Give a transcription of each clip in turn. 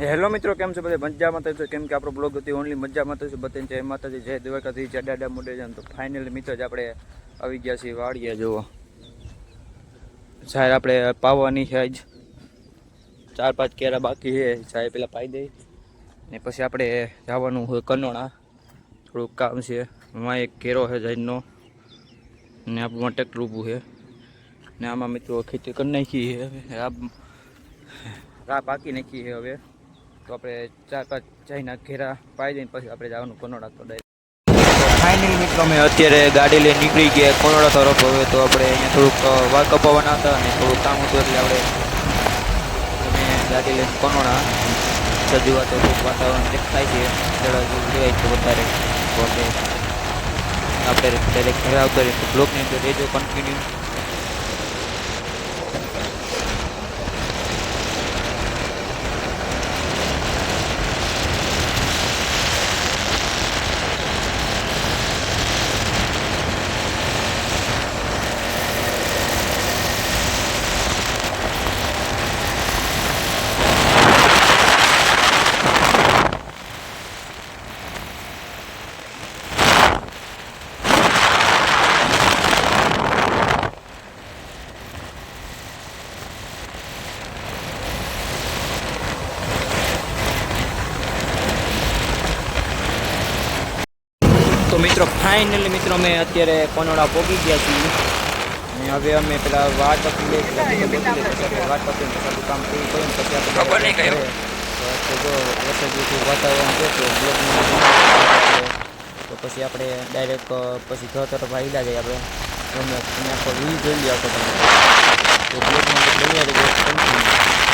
Hello મિત્રો, કેમ છે બધા? મજામાં છે? કેમ કે આપણો બ્લોગ હતી ઓનલી મજામાં છે? બતાવીને જય માતાજી, જય દ્વારકાથી જય દાડા મોડે જાય તો ફાઇનલી મિત્રો જ આપણે આવી ગયા છીએ વાડીએ, જુઓ. સાહેબ, આપણે પાવાની છે આજ. ચાર પાંચ કેરા બાકી છે. સાહેબ પેલા પાઈ દઈ ને પછી આપણે જવાનું હોય કનોણા. થોડુંક કામ છે. એમાં એક કેરો છે જૈનનો ને આપણું ટ્રેક્ટર ઊભું છે. ને આમાં મિત્રો ખેતી કરી નાખી છે. આ રા પાકી નાખી છે હવે. તો આપણે ચાર પાંચ ચાઈના ઘેરા પાઈ દઈને પછી આપણે જવાનું કનોડા તો ફાઇનલ મિત્રો, અમે અત્યારે ગાડી લઈને નીકળી ગયા કોનોડા તરફ. હવે તો આપણે અહીંયા થોડુંક વાળ કપાવવાના હતા અને થોડુંક કામ હતું એટલે આપણે અમે ગાડી લઈને કોનોડા સજુવા તો થોડુંક વાતાવરણ દેખાય છે. જળવાય છે વધારે તો આપણે આપણે ડાયરેક્ટ ઘરે તો બ્લોકની અંદર રહેજો કન્ટિન્યુ તો મિત્રો ફાઇનલી મિત્રો અમે અત્યારે કોનોડા પહોંચી ગયા છીએ. અને હવે અમે પેલા વાટ પકડી લઈએ પેલા પકડી કામ પૂરું કર્યું પછી આપણે. તો જો વરસાદ વાતાવરણ છે તો તો પછી આપણે ડાયરેક્ટ પછી ઘર તરફ આવેલા જઈએ આપણે. ગમે આખો વ્યૂ જોઈ લઈએ આખો તમે તો બ્લોકમાં બન્યા રહેજો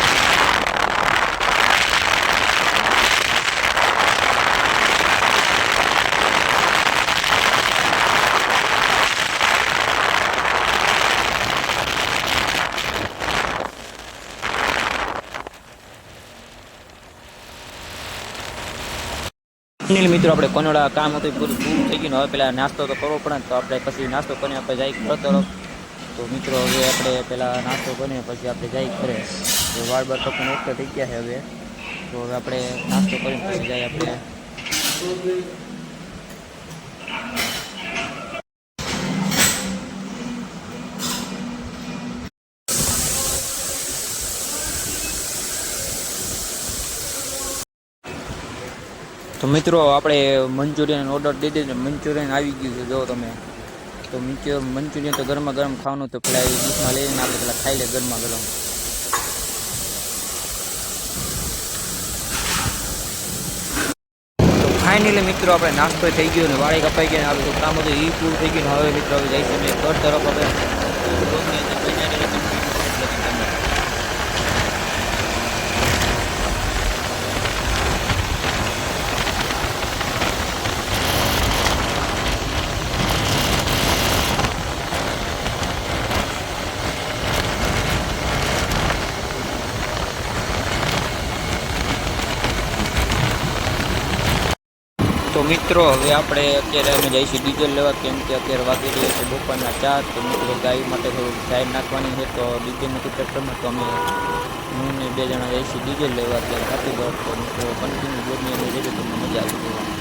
અનિલ મિત્રો, આપણે કોનોડા કામ હતું પૂરું પૂરું થઈ ગયું હવે પેલા નાસ્તો તો કરવો પડે તો આપણે પછી નાસ્તો કરીને આપણે જાય ઘર તરફ. તો મિત્રો, હવે આપણે પેલા નાસ્તો કરીને પછી આપણે જાય ઘરે. તો વાળ બાર કપડાં ઓકે થઈ ગયા છે હવે. તો હવે આપણે નાસ્તો કરીને પછી જાય આપણે. તો મિત્રો, આપણે મંચુરિયન ઓર્ડર દીધી ને મંચુરિયન આવી ગયું છે, જો તમે. તો મંચુરિયન તો ગરમા ગરમ ખાવાનું તો પેલા એ ડીશમાં લઈને આપણે પેલા ખાઈ લે ગરમા ગરમ ફાઇનલી મિત્રો, આપણે નાસ્તો થઈ ગયો ને વાળી કપાઈ ગયા ને આપણે તો કામ હતું એ પૂરું થઈ ગયું હવે મિત્રો, હવે જઈશું ઘર તરફ હવે તો મિત્રો, હવે આપણે અત્યારે અમે જઈશું ડીઝલ લેવા, કેમ કે અત્યારે વાગી રહ્યા છે બપોરના ચાર, તો મિત્રો ગાય માટે થોડું સાઈડ નાખવાની છે, તો ડીઝલ નથી ટ્રેક્ટરમાં તો અમે હું ને બે જણા જઈશું ડીઝલ લેવા, અત્યારે હાથી બરફ તો મિત્રો કન્ટિન્યુ બોર્ડની અંદર જજો તમને મજા આવી જોવાની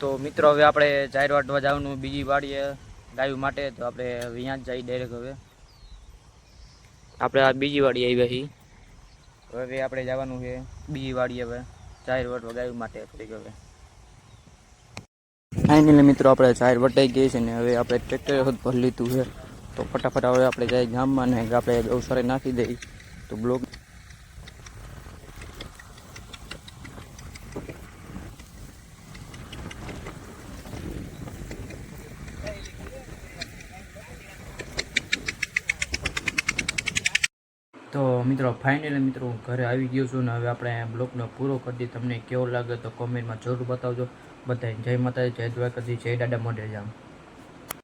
તો મિત્રો હવે આપણે ચાર વાટવા જવાનું બીજી વાડીએ ગાયું માટે તો આપણે અહીંયા જ જઈ ડાયરેક્ટ હવે. આપણે આ બીજી વાડી આવ્યા છીએ. હવે આપણે જવાનું છે બીજી વાડી હવે ચાર વાટવા ગાયું માટે થોડીક હવે. ફાઇનલી મિત્રો આપણે ચાર વટાઈ ગઈ છે ને હવે આપણે ટ્રેક્ટર ભરી લીધું છે. તો ફટાફટ હવે આપણે જાય ગામમાં ને આપણે ગૌશાળે નાખી દઈ તો બ્લોક તો મિત્રો ફાઇનલી મિત્રો, હું ઘરે આવી ગયો છું ને હવે આપણે બ્લોગનો પૂરો કરી દઈએ. તમને કેવો લાગે તો કોમેન્ટમાં જરૂર બતાવજો. બધાને જય માતાજી, જય દ્વારકાજી જય દાદા મોઢે જામ